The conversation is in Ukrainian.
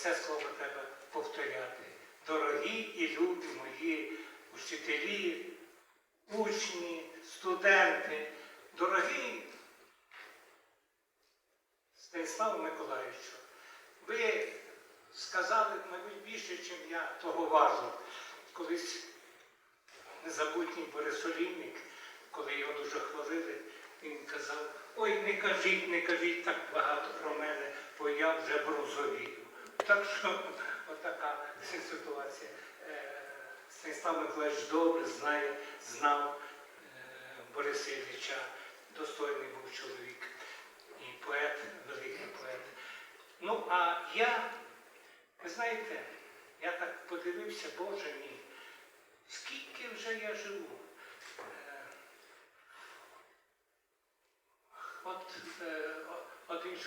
Оце слово треба повторяти. Дорогі і любі мої учителі, учні, студенти, дорогі Станіславу Миколаївичу, ви сказали, мабуть, більше, ніж я того важу. Колись незабутній Борисолівник, коли його дуже хвалили, він казав, ой, не кажіть, не кажіть так багато про мене, бо я вже брозовію. Так що отака ситуація. Е, Станіслав Миколаївич добре знає, знав е, Бориса Ілліча, достойний був чоловік і поет, великий поет. Ну, а я, ви знаєте, я так подивився, Боже мій, скільки вже я живу. Е, От один чоловік